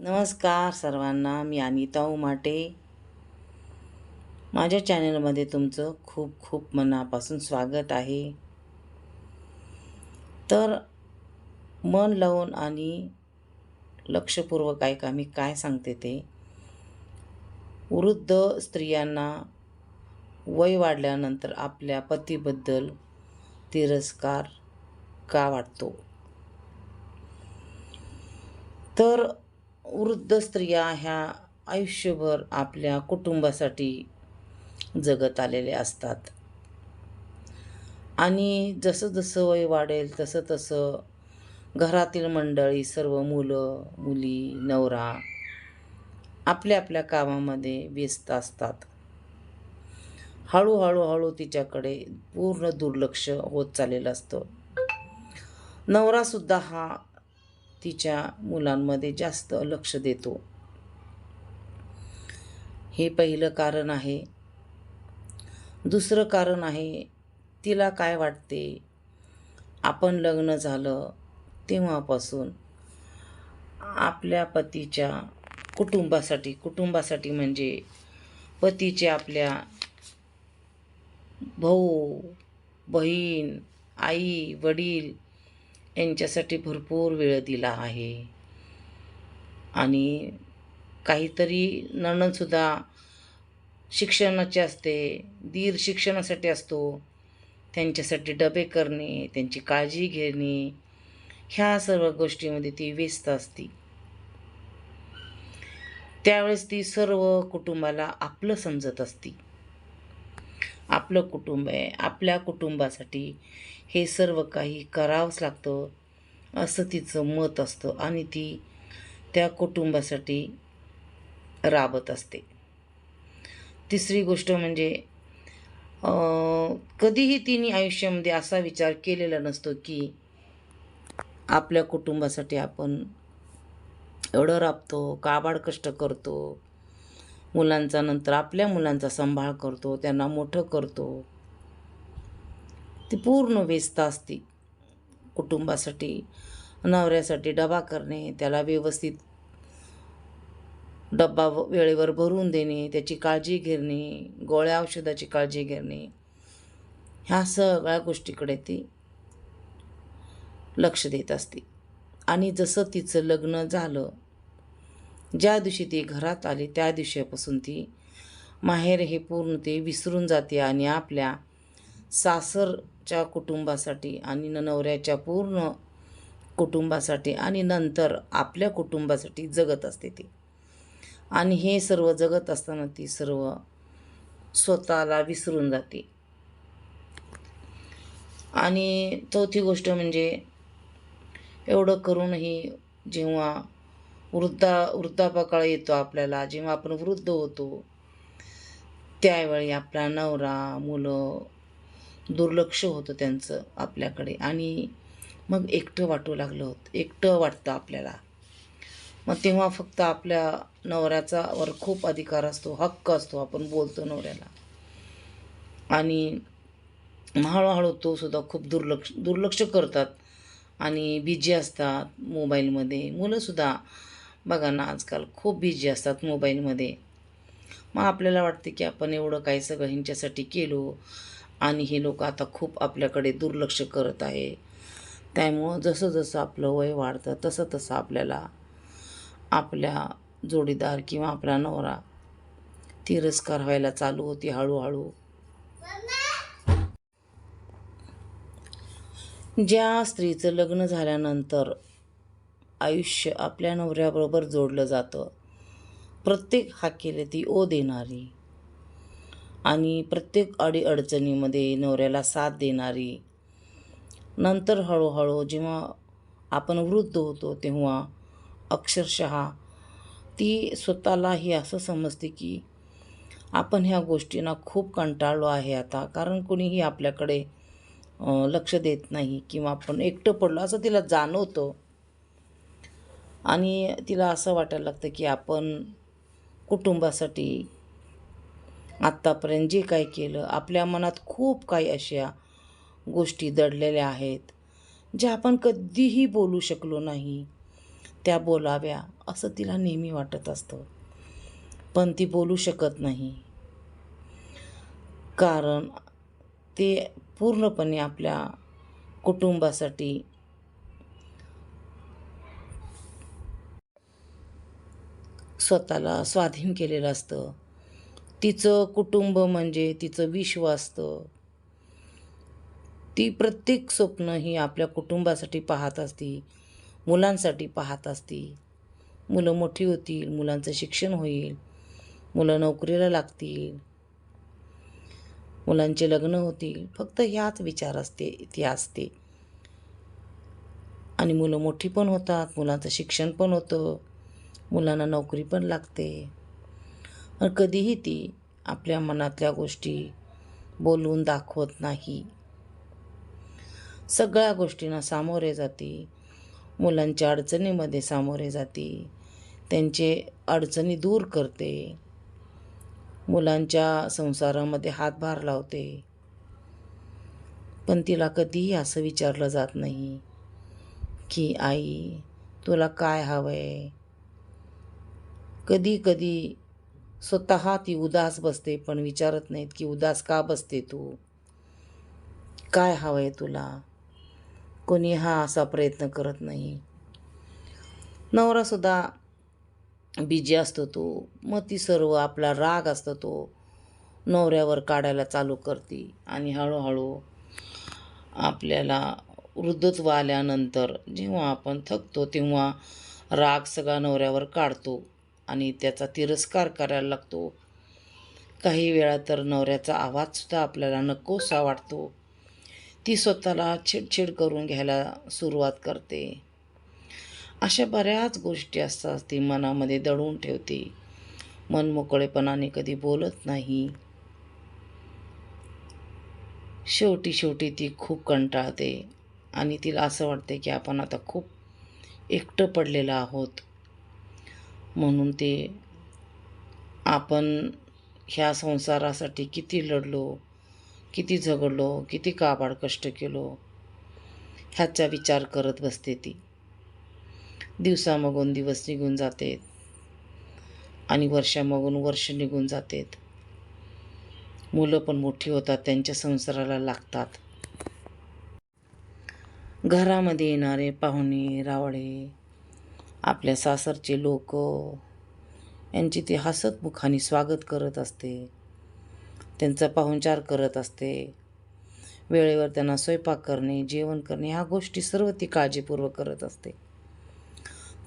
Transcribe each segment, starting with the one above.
नमस्कार सर्वांना मी अनिता उमाटे. माझ्या चॅनलमध्ये तुमचं खूप खूप मनापासून स्वागत आहे. तर मन लावून आणि लक्षपूर्वक ऐका मी काय सांगते ते. वृद्ध स्त्रियांना वय वाढल्यानंतर आपल्या पतीबद्दल तिरस्कार का वाटतो? तर वृद्ध स्त्रिया ह्या आयुष्यभर आपल्या कुटुंबासाठी जगत आलेले असतात. आणि जसं जसं वय वाढेल तसं तसं घरातील मंडळी सर्व मुलं मुली नवरा आपल्या आपल्या कामामध्ये व्यस्त असतात. हळूहळू हळू तिच्याकडे पूर्ण दुर्लक्ष होत चाललेलं असतं. नवरासुद्धा हा तिच्या मुलांमध्ये जास्त लक्ष देतो. हे पहिलं कारण आहे. दुसरं कारण आहे तिला काय वाटते? आपण लग्न झालं तेव्हापासून आपल्या पतीच्या कुटुंबासाठी कुटुंबासाठी म्हणजे पतीचे आपल्या भाऊ बहीण आई वडील यांच्यासाठी भरपूर वेळ दिला आहे. आणि काहीतरी नणंदसुद्धा शिक्षणाचे असते दीर शिक्षणासाठी असतो. त्यांच्यासाठी डबे करणे त्यांची काळजी घेणे ह्या सर्व गोष्टीमध्ये ती व्यस्त असते. त्यावेळेस ती सर्व कुटुंबाला आपलं समजत असती. आपलं कुटुंब आहे आपल्या कुटुंबासाठी हे सर्व काही करावंच लागतं असं तिचं मत असतं आणि ती त्या कुटुंबासाठी राबत असते. तिसरी गोष्ट म्हणजे कधीही तिने आयुष्यामध्ये असा विचार केलेला नसतो की आपल्या कुटुंबासाठी आपण एवढं राबतो काबाड कष्ट करतो मुलांचा नंतर आपल्या मुलांचा सांभाळ करतो त्यांना मोठं करतो. ती पूर्ण व्यस्त असते. कुटुंबासाठी नवऱ्यासाठी डबा करणे त्याला व्यवस्थित डब्बा वेळेवर भरून देणे त्याची काळजी घेणे गोळ्या औषधाची काळजी घेणे. ह्या सगळ्या गोष्टीकडे ती लक्ष देत असते. आणि जसं तिचं लग्न झालं ज्या दिवशी ती घरात आली त्या दिवशीपासून ती माहेर हे पूर्ण ते विसरून जाते आणि आपल्या सासरच्या कुटुंबासाठी आणि नवऱ्याच्या पूर्ण कुटुंबासाठी आणि नंतर आपल्या कुटुंबासाठी जगत असते ती. आणि हे सर्व जगत असताना ती सर्व स्वतःला विसरून जाते. आणि चौथी गोष्ट म्हणजे एवढं करूनही जेव्हा वृद्धा वृद्धापकाळ येतो आपल्याला. जेव्हा आपण वृद्ध होतो त्यावेळी आपला नवरा मुलं दुर्लक्ष होतं त्यांचं आपल्याकडे. आणि मग एकटं वाटू लागलं होतं. एकटं वाटतं आपल्याला. मग तेव्हा फक्त आपल्या नवऱ्याचा वर खूप अधिकार असतो हक्क असतो आपण बोलतो नवऱ्याला. आणि हळूहळू तो सुद्धा खूप दुर्लक्ष दुर्लक्ष करतात. आणि बिजी असतात मोबाईलमध्ये. मुलंसुद्धा बघा ना आजकाल खूप बिझी असतात मोबाईलमध्ये मग आपल्याला वाटते की आपण एवढं काही सगळं ह्यांच्यासाठी केलो आणि हे लोक आता खूप आपल्याकडे दुर्लक्ष करत आहे. त्यामुळं जसं जसं आपलं वय वाढतं तसं तसं आपल्याला आपल्या जोडीदार किंवा आपला नवरा तिरस्कार व्हायला चालू होती हळूहळू. ज्या स्त्रीचं लग्न झाल्यानंतर आयुष्य आपल्या नवऱ्याबरोबर जोडलं जातं. प्रत्येक हाकेले ती ओ देणारी आणि प्रत्येक अडीअडचणीमध्ये नवऱ्याला साथ देणारी. नंतर हळूहळू जेव्हा आपण वृद्ध होतो तेव्हा अक्षरशः ती स्वतःलाही असं समजते की आपण ह्या गोष्टींना खूप कंटाळलो आहे आता. कारण कोणीही आपल्याकडे लक्ष देत नाही किंवा आपण एकटं पडलो असं तिला जाणवतं. आणि तिला असं वाटायला लागतं की आपण कुटुंबासाठी आत्तापर्यंत जे काही केलं आपल्या मनात खूप काही अशा गोष्टी दडलेल्या आहेत ज्या आपण कधीही बोलू शकलो नाही त्या बोलाव्या असं तिला नेहमी वाटत असतं. पण ती बोलू शकत नाही. कारण ते पूर्णपणे आपल्या कुटुंबासाठी स्वतःला स्वाधीन केलेलं असतं. तिचं कुटुंब म्हणजे तिचं विश्व असतं. ती प्रत्येक स्वप्न ही आपल्या कुटुंबासाठी पाहत असती मुलांसाठी पाहत असती. मुलं मोठी होतील मुलांचं शिक्षण होईल मुलं नोकरीला लागतील मुलांचे लग्न होतील फक्त ह्याच विचार असते ती असते. आणि मुलं मोठी पण होतात मुलांचं शिक्षण पण होतं. मुलांना नोकरी पण लागते. आणि कधीही ती आपल्या मनातल्या गोष्टी बोलून दाखवत नाही. सगळ्या गोष्टींना सामोरे जाते. मुलांच्या अडचणीमध्ये सामोरे जाते. त्यांचे अडचणी दूर करते. मुलांच्या संसारामध्ये हातभार लावते. पण तिला कधीही असं विचारलं जात नाही की आई तुला काय हवं आहे कधी कधी स्वतः ती उदास बसते पण विचारत नाहीत की उदास का बसते तू? काय हवं आहे तुला? कोणी हा असा प्रयत्न करत नाही. नवरासुद्धा बिजी असतो तो. मग ती सर्व आपला राग असतो तो. नवऱ्यावर काढायला चालू करते आणि हळूहळू आपल्याला वृद्धत्व आल्यानंतर जेव्हा आपण थकतो तेव्हा राग सगळा नवऱ्यावर काढतो. आणि त्याचा तिरस्कार करायला लागतो. काही वेळा तर नवऱ्याचा आवाजसुद्धा आपल्याला नकोसा वाटतो. ती स्वतःला छेडछेड करून घ्यायला सुरुवात करते. अशा बऱ्याच गोष्टी असतात ती मनामध्ये दडवून ठेवते. मन मोकळेपणाने कधी बोलत नाही. शेवटी शेवटी ती खूप कंटाळते आणि तिला असं वाटते की आपण आता खूप एकटं पडलेलं आहोत. म्हणून ते आपण ह्या संसारासाठी किती लढलो किती झगडलो किती काबाड कष्ट केलो ह्याचा विचार करत बसते ती. दिवसामागून दिवस निघून जाते आणि वर्षामागून वर्ष निघून जातात. मुलं पण मोठी होतात त्यांच्या संसाराला लागतात. घरामध्ये येणारे पाहुणे रावळे आपल्या सासरचे लोक यांची ती हसतमुखाने स्वागत करत असते. त्यांचा पाहुणचार करत असते. वेळेवर त्यांना स्वयंपाक करणे जेवण करणे ह्या गोष्टी सर्व ती काळजीपूर्वक करत असते.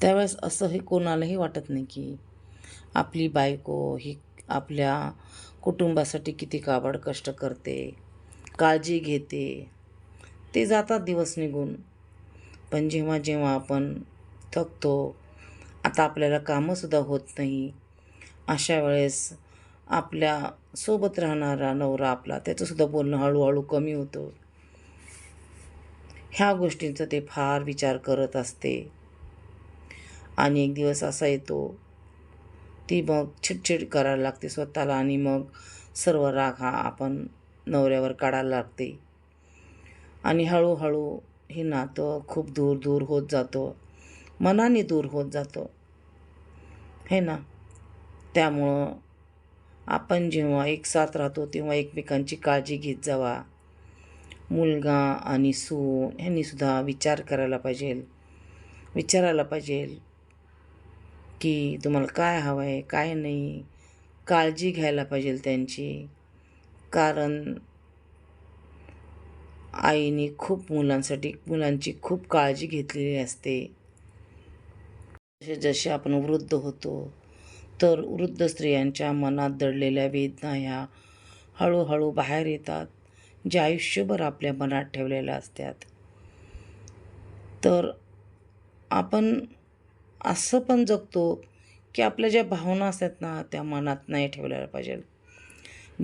त्यावेळेस असंही कोणालाही वाटत नाही की आपली बायको ही आपल्या कुटुंबासाठी किती काबड कष्ट करते काळजी घेते. ते जातात दिवस निघून. पण जेव्हा जेव्हा आपण थकतो आता आपल्याला कामंसुद्धा होत नाही. अशा वेळेस आपल्यासोबत राहणारा नवरा आपला त्याचंसुद्धा बोलणं हळूहळू कमी होतं. ह्या गोष्टींचा ते फार विचार करत असते. आणि एक दिवस असा येतो ती मग चिडचिड करायला लागते स्वतःला आणि मग सर्व राग हा आपण नवऱ्यावर काढायला लागते. आणि हळूहळू हे नातं खूप दूर दूर होत जातं. मनाने दूर होत जातं. हे ना? त्यामुळं आपण जेव्हा एक साथ राहतो तेव्हा एकमेकांची काळजी घेत जावा. मुलगा आणि सून ह्यांनीसुद्धा विचार करायला पाहिजे. विचारायला पाहिजे की तुम्हाला काय हवं आहे काय नाही काळजी घ्यायला पाहिजे त्यांची. कारण आईने खूप मुलांसाठी मुलांची खूप काळजी घेतलेली असते. जसे जसे आपण वृद्ध होतो तर वृद्ध स्त्रियांच्या मनात दडलेल्या वेदना ह्या हळूहळू बाहेर येतात ज्या आयुष्यभर आपल्या मनात ठेवलेल्या असतात. तर आपण असं पण जगतो की आपल्या ज्या भावना असतात ना त्या मनात नाही ठेवल्या पाहिजे.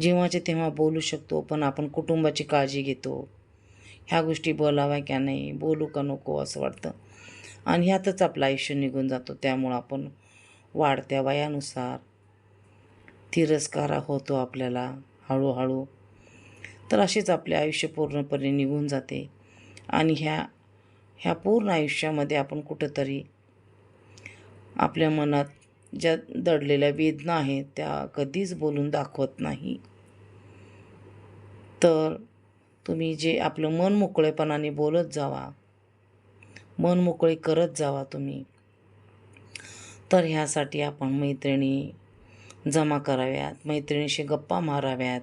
जेव्हाचे तेव्हा बोलू शकतो पण आपण कुटुंबाची काळजी घेतो. ह्या गोष्टी बोलाव्या का नाही बोलू का नको असं वाटतं. आणि ह्यातच आपलं आयुष्य निघून जातो. त्यामुळं आपण वाढत्या वयानुसार तिरस्कारा होतो आपल्याला हळूहळू. तर असेच आपले आयुष्य पूर्णपणे निघून जाते. आणि ह्या ह्या पूर्ण आयुष्यामध्ये आपण कुठंतरी आपल्या मनात ज्या दडलेल्या वेदना आहेत त्या कधीच बोलून दाखवत नाही. तर तुम्ही जे आपलं मन मोकळेपणाने बोलत जावा मन मोकळे करत जावा तुम्ही. तर ह्यासाठी आपण मैत्रिणी जमा कराव्यात. मैत्रिणीशी गप्पा माराव्यात.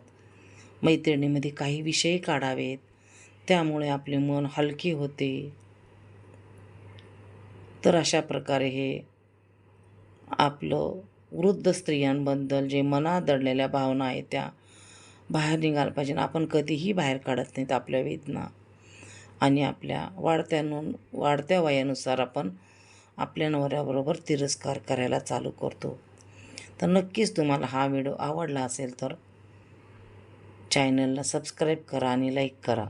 मैत्रिणीमध्ये काही विषय काढावेत. त्यामुळे आपले मन हलके होते. तर अशा प्रकारे हे आपलं वृद्ध स्त्रियांबद्दल जे मनात दडलेल्या भावना आहेत त्या बाहेर निघायला पाहिजे आपण कधीही बाहेर काढत नाहीत आपल्या वेदना. आणि आपल्या वाढत्या नु वाढत्या वयानुसार आपण आपल्या नवऱ्याबरोबर तिरस्कार करायला चालू करतो. तर नक्कीच तुम्हाला हा व्हिडिओ आवडला असेल तर चॅनलला सबस्क्राईब करा आणि लाईक करा.